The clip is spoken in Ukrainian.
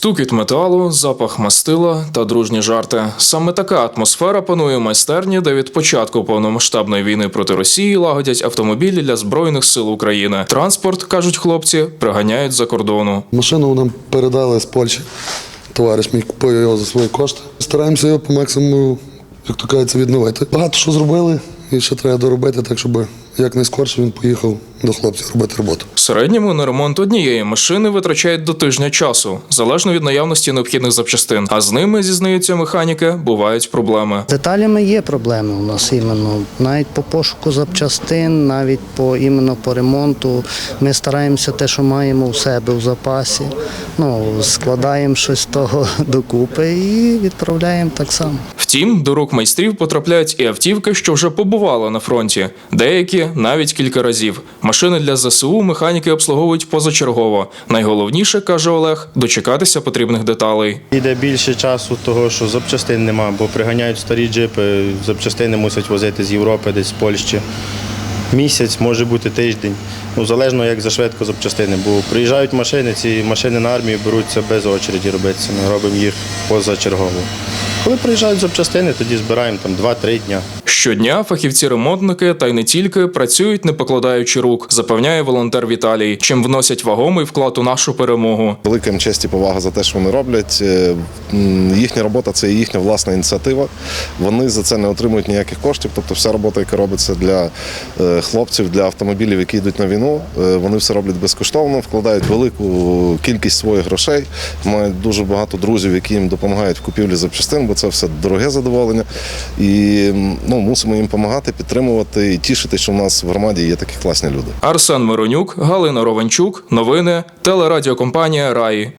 Стукіт металу, запах мастила та дружні жарти. Саме така атмосфера панує в майстерні, де від початку повномасштабної війни проти Росії лагодять автомобілі для збройних сил України. Транспорт кажуть хлопці, приганяють за кордону. Машину нам передали з Польщі. Товариш мій купив його за свої кошти. Стараємося його по максимуму, як то кажеться, відновити. Багато що зробили і ще треба доробити, так щоб якнайскорше він поїхав до хлопців робити роботу. В середньому на ремонт однієї машини витрачають до тижня часу, залежно від наявності необхідних запчастин. А з ними, зізнаються механіки, бувають проблеми. З деталями є проблеми у нас іменно. Навіть по пошуку запчастин, навіть по іменно по ремонту. Ми стараємося те, що маємо у себе у запасі. Ну, складаємо щось з того докупи і відправляємо так само. Втім, до рук майстрів потрапляють і автівки, що вже побували на фронті. Деякі навіть кілька разів. Машини для ЗСУ механіки обслуговують позачергово. Найголовніше, каже Олег, дочекатися потрібних деталей. Йде більше часу того, що запчастин нема, бо приганяють старі джипи, запчастини мусять возити з Європи, десь з Польщі. Місяць, може бути тиждень. Ну, залежно як за швидко запчастини. Бо приїжджають машини, ці машини на армію беруться без очереді робитися. Ми робимо їх позачергово. Коли приїжджають запчастини, тоді збираємо там 2-3 дня. Щодня фахівці-ремонтники та й не тільки працюють, не покладаючи рук, запевняє волонтер Віталій, чим вносять вагомий вклад у нашу перемогу. Велика їм честь і повага за те, що вони роблять. Е, Їхня робота це їхня власна ініціатива. Вони за це не отримують ніяких коштів. Тобто, вся робота, яка робиться для е, хлопців, для автомобілів, які йдуть на війну, е, вони все роблять безкоштовно, вкладають велику кількість своїх грошей. Мають дуже багато друзів, які їм допомагають в купівлі запчастин, бо це все дороге задоволення. І м, мусимо їм допомагати, підтримувати і тішити, що в нас в громаді є такі класні люди. Арсен Миронюк, Галина Рованчук. Новини телерадіокомпанія Раї.